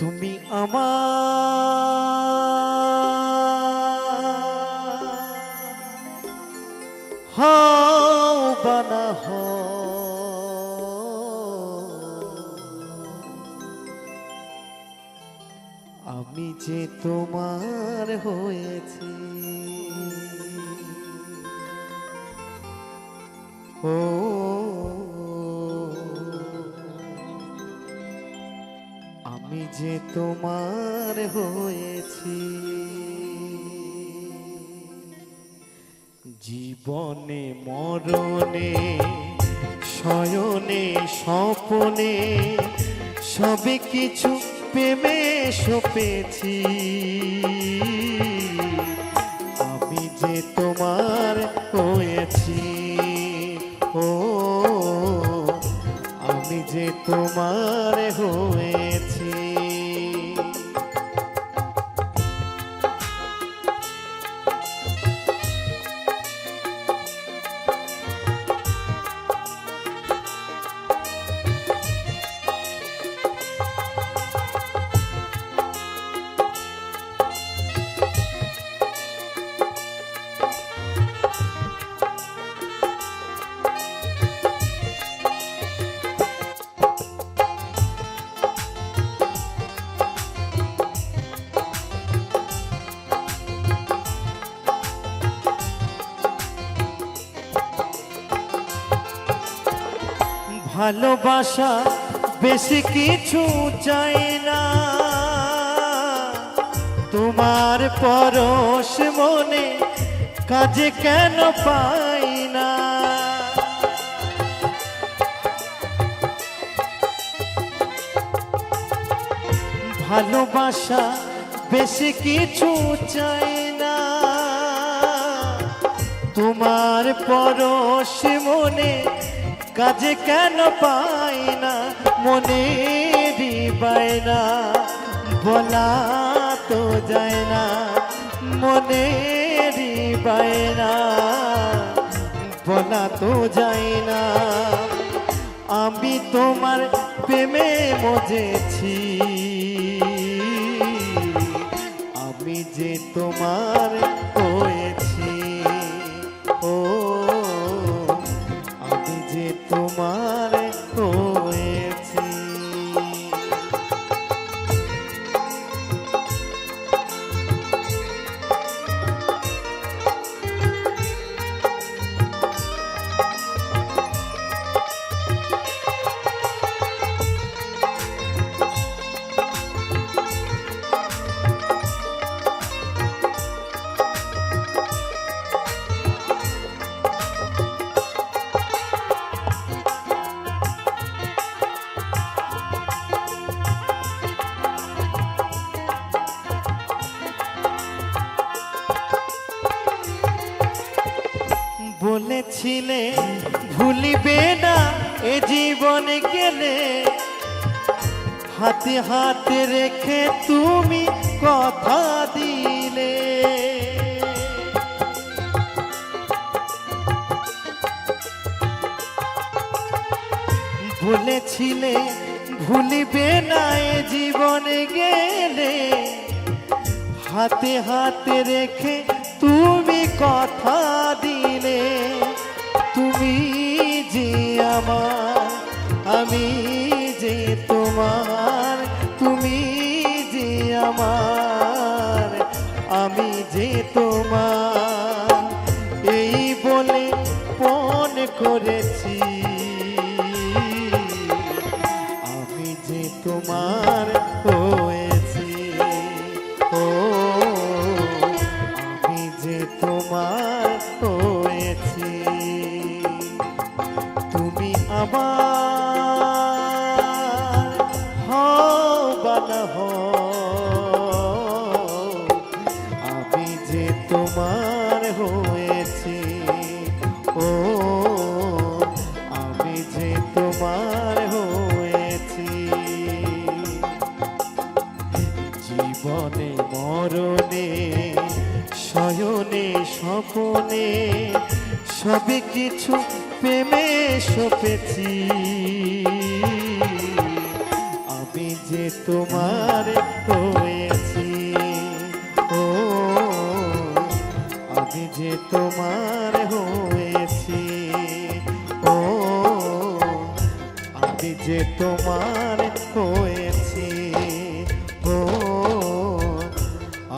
তুমি আমার হও বানা আমি যে তোমার হয়েছি ও যে তোমার হয়েছি। জীবনে, মরণে, শয়নে, স্বপনে সবে কিছু প্রেমে সপেছি। আমি যে তোমার হয়েছি, ও, আমি যে তোমার হয়েছি ভালোবাসা বেশি কিছু চাই না। তোমার পরশ মনে কাজে কেন পাই না? ভালোবাসা বেশি কিছু চাই না। তোমার পরশ মনে কাজে কেন পাই না? মনে দিবাই না। বলা তো যায় না। মনে দিবাই না। বলা তো যায় না। আমি তোমার প্রেমে মজেছি। আমি যে তোমার বলেছিলে ভুলিবে না এ জীবনে গেলে। হাতে হাতে রেখে তুমি কথা দিলে। বলেছিলে, ভুলিবে না এ জীবনে গেলে। হাতে হাতে রেখে তুমি কথা তোমার হয়েছি। তুমি আমার হও। বা না আমি যে তোমার হয়েছি, ও, আমি যে তোমার স্বপনে সবে কিছু প্রেমে সপেছি। আমি যে তোমার হয়েছি, ও, আমি যে তোমার হয়েছি, ও, আমি যে তোমার হয়েছি, ও,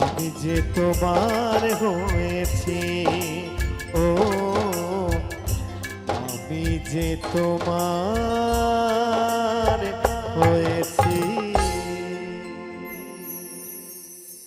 আমি যে তোমার হয়েছি। যে তোমার